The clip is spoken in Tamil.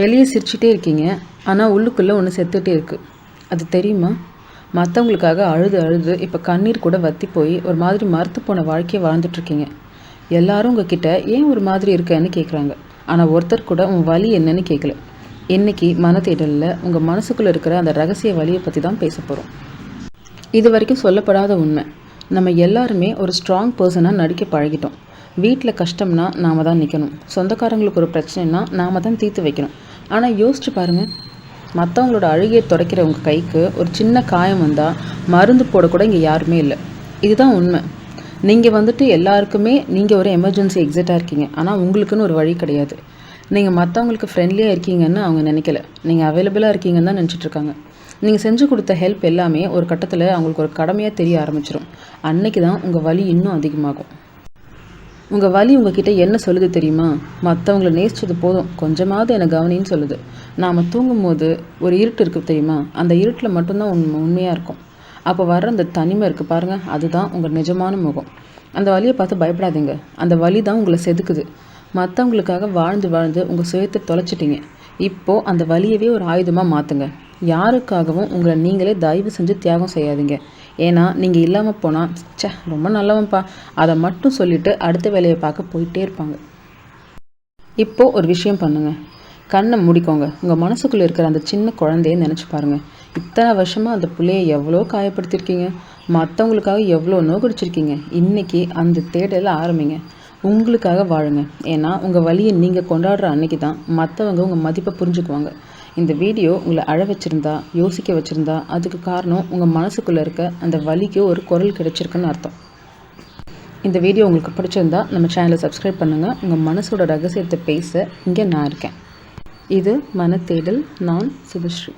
வெளியே சிரிச்சிட்டே இருக்கீங்க. ஆனால் உள்ளுக்குள்ளே ஒன்று செத்துட்டே இருக்குது அது தெரியுமா? மற்றவங்களுக்காக அழுது அழுது இப்போ கண்ணீர் கூட வத்தி போய் ஒரு மாதிரி மறுத்து போன வாழ்க்கையை வாழ்ந்துட்டுருக்கீங்க எல்லாரும் உங்ககிட்ட ஏன் ஒரு மாதிரி இருக்கேன்னு கேட்குறாங்க ஆனால் ஒருத்தர் கூட உன் வலி என்னன்னு கேட்கல இன்னைக்கு மனத்தேடலில் உங்கள் மனசுக்குள்ளே இருக்கிற அந்த ரகசிய வலியை பற்றி தான் பேச போகிறோம் இது வரைக்கும் சொல்லப்படாத உண்மை. நம்ம எல்லாருமே ஒரு ஸ்ட்ராங் பர்சனாக நடிக்க பழகிட்டோம். வீட்டில் கஷ்டம்னா நாம தான் நிற்கணும் சொந்தக்காரங்களுக்கு ஒரு பிரச்சனைனா நாம தான் தீர்த்து வைக்கணும். ஆனால் யோசிச்சு பாருங்கள் மற்றவங்களோட அழுகையை துடைக்கிற உங்கள் கைக்கு ஒரு சின்ன காயம் வந்தால் மருந்து போடக்கூட இங்கே யாருமே இல்லை. இதுதான் உண்மை. நீங்கள் வந்துட்டு எல்லாருக்குமே நீங்கள் ஒரு எமர்ஜென்சி எக்ஸிட்டாக இருக்கீங்க. ஆனால் உங்களுக்குன்னு ஒரு வழி கிடையாது. நீங்கள் மற்றவங்களுக்கு ஃப்ரெண்ட்லியாக இருக்கீங்கன்னு அவங்க நினைக்கல. நீங்கள் அவைலபிளாக இருக்கீங்கன்னு தான் நினச்சிட்ருக்காங்க நீங்கள் செஞ்சு கொடுத்த ஹெல்ப் எல்லாமே ஒரு கட்டத்தில் அவங்களுக்கு ஒரு கடமையாக தெரிய ஆரம்பிச்சிடும் அன்னைக்கு தான் உங்கள் வலி இன்னும் அதிகமாகும். உங்கள் வலி உங்ககிட்ட என்ன சொல்லுது தெரியுமா? மற்றவங்கள நேசிச்சது போதும். கொஞ்சமாவது என்னை கவனின்னு சொல்லுது. நாம் தூங்கும்போது ஒரு இருட்டு இருக்குது தெரியுமா? அந்த இருட்டில் மட்டும்தான் உண்மை உண்மையாக இருக்கும். அப்போ வர்ற அந்த தனிமை இருக்குது பாருங்கள் அதுதான் உங்கள் நிஜமான முகம். அந்த வலியை பார்த்து பயப்படாதீங்க. அந்த வலி தான் உங்களை செதுக்குது. மற்றவங்களுக்காக வாழ்ந்து வாழ்ந்து உங்கள் சுயத்தை தொலைச்சிட்டீங்க. இப்போது அந்த வலியவே ஒரு ஆயுதமாக மாற்றுங்க யாருக்காகவும் உங்களை நீங்களே தயவு செஞ்சு தியாகம் செய்யாதீங்க. ஏன்னா நீங்கள் இல்லாமல் போனால் ச்சே ரொம்ப நல்லவன்ப்பா. அதை மட்டும் சொல்லிவிட்டு அடுத்த வேலையை பார்க்க போயிட்டே இருப்பாங்க. இப்போது ஒரு விஷயம் பண்ணுங்கள் கண்ணை முடிக்கோங்க. உங்கள் மனசுக்குள்ளே இருக்கிற அந்த சின்ன குழந்தைய நினச்சி பாருங்கள் இத்தனை வருஷமாக அந்த பிள்ளையை எவ்வளோ காயப்படுத்தியிருக்கீங்க மற்றவங்களுக்காக எவ்வளோ நோக்கடிச்சிருக்கீங்க இன்றைக்கி அந்த தேடலை ஆரம்பிங்க. உங்களுக்காக வாழுங்க. ஏன்னா உங்கள் வழியை நீங்கள் கொண்டாடுற அன்னைக்கு தான் மற்றவங்க உங்கள் மதிப்பை புரிஞ்சுக்குவாங்க. இந்த வீடியோ உங்களை அழ வச்சுருந்தா யோசிக்க வச்சுருந்தா அதுக்கு காரணம் உங்கள் மனசுக்குள்ளே இருக்க அந்த வலிக்கு ஒரு குரல் கிடைச்சிருக்குன்னு அர்த்தம். இந்த வீடியோ உங்களுக்கு பிடிச்சிருந்தா நம்ம சேனலை சப்ஸ்கிரைப் பண்ணுங்கள் உங்கள் மனசோட ரகசியத்தை பேச இங்கே நான் இருக்கேன். இது மனத்தேடல் நான் சுபஸ்ரீ.